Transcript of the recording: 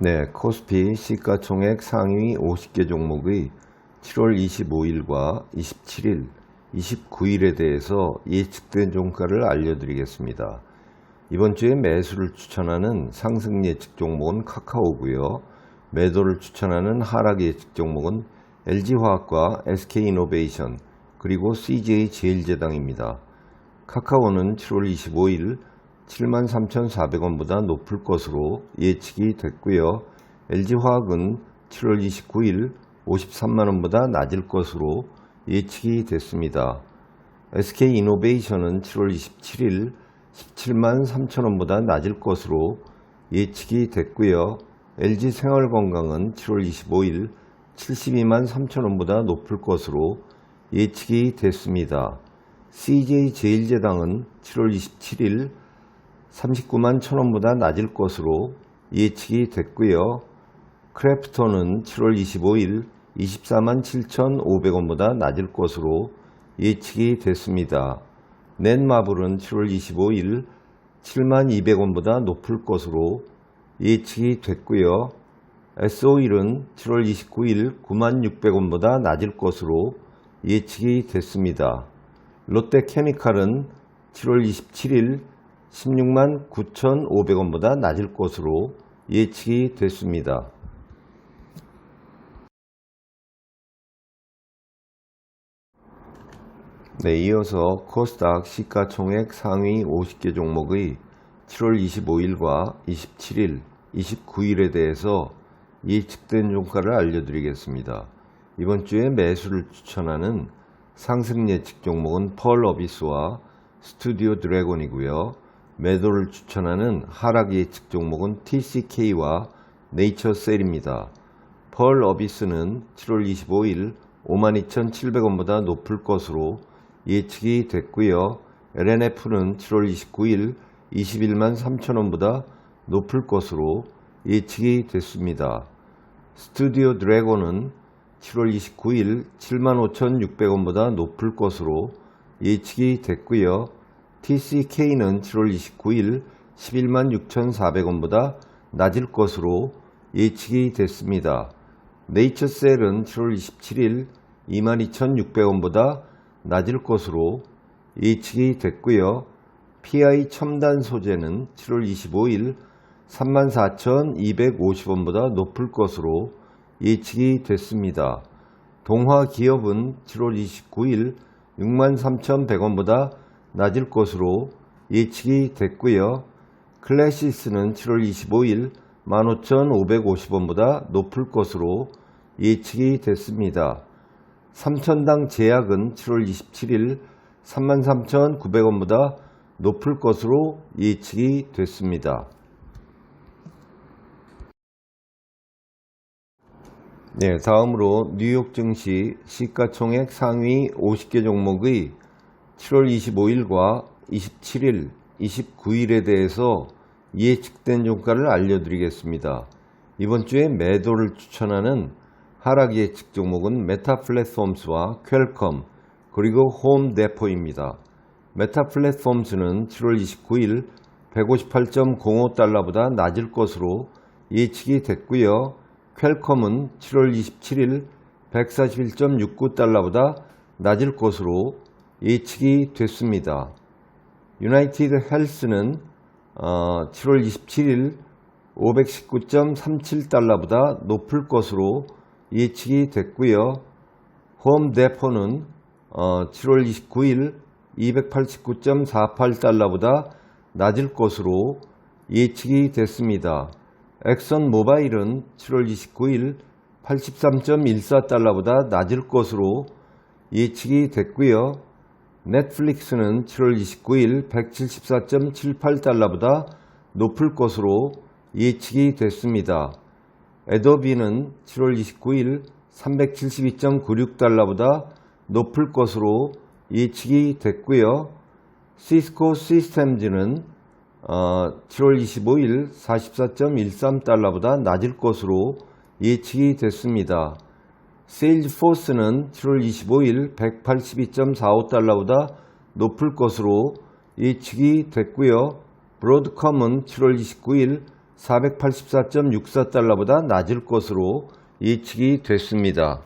네, 코스피 시가총액 상위 50개 종목의 7월 25일과 27일, 29일에 대해서 예측된 종가를 알려드리겠습니다. 이번 주에 매수를 추천하는 상승 예측 종목은 카카오고요. 매도를 추천하는 하락 예측 종목은 LG화학과 SK이노베이션 그리고 CJ 제일제당입니다. 카카오는 7월 25일 73,400원보다 높을 것으로 예측이 됐고요. LG화학은 7월 29일 53만원보다 낮을 것으로 예측이 됐습니다. SK이노베이션은 7월 27일 17만 3천원보다 낮을 것으로 예측이 됐고요. LG생활건강은 7월 25일 72만 3천원보다 높을 것으로 예측이 됐습니다. CJ제일제당은 7월 27일 39만 1천원보다 낮을 것으로 예측이 됐고요. 크래프톤은 7월 25일 24만 7천5백원보다 낮을 것으로 예측이 됐습니다. 넷마블은 7월 25일 7만 2백원보다 높을 것으로 예측이 됐고요. S51은 7월 29일 9만 6백원보다 낮을 것으로 예측이 됐습니다. 롯데케미칼은 7월 27일 16만 9,500원보다 낮을 것으로 예측이 됐습니다. 네, 이어서 코스닥 시가총액 상위 50개 종목의 7월 25일과 27일, 29일에 대해서 예측된 종가를 알려드리겠습니다. 이번 주에 매수를 추천하는 상승 예측 종목은 펄 어비스와 스튜디오 드래곤이고요. 매도를 추천하는 하락 예측 종목은 TCK와 네이처셀입니다. 펄 어비스는 7월 25일 52,700원보다 높을 것으로 예측이 됐고요. LNF는 7월 29일 21만 3천원보다 높을 것으로 예측이 됐습니다. 스튜디오 드래곤은 7월 29일 75,600원보다 높을 것으로 예측이 됐고요. TCK는 7월 29일 11만 6,400원보다 낮을 것으로 예측이 됐습니다. 네이처셀은 7월 27일 22,600원보다 낮을 것으로 예측이 됐고요. PI 첨단 소재는 7월 25일 34,250원보다 높을 것으로 예측이 됐습니다. 동화 기업은 7월 29일 63,100원보다 낮을 것으로 예측이 됐고요. 클래시스는 7월 25일 15,550원보다 높을 것으로 예측이 됐습니다. 삼천당 제약은 7월 27일 33,900원보다 높을 것으로 예측이 됐습니다. 네, 다음으로 뉴욕 증시 시가총액 상위 50개 종목의 7월 25일과 27일, 29일에 대해서 예측된 종가를 알려드리겠습니다. 이번 주에 매도를 추천하는 하락 예측 종목은 메타 플랫폼스와 퀄컴 그리고 홈데포입니다. 메타 플랫폼스는 7월 29일 158.05달러보다 낮을 것으로 예측이 됐고요. 퀄컴은 7월 27일 141.69달러보다 낮을 것으로 예측이 됐습니다. 유나이티드 헬스는 어, 7월 27일 519.37달러보다 높을 것으로 예측이 됐고요. 홈데포는 어, 7월 29일 289.48달러보다 낮을 것으로 예측이 됐습니다. 엑선 모바일은 7월 29일 83.14달러보다 낮을 것으로 예측이 됐고요. 넷플릭스는 7월 29일 174.78달러보다 높을 것으로 예측이 됐습니다. 에도비는 7월 29일 372.96달러보다 높을 것으로 예측이 됐고요. 시스코 시스템즈는 어, 7월 25일 44.13달러보다 낮을 것으로 예측이 됐습니다. 세일즈포스는 7월 25일 182.45달러보다 높을 것으로 예측이 됐고요. 브로드컴은 7월 29일 484.64달러보다 낮을 것으로 예측이 됐습니다.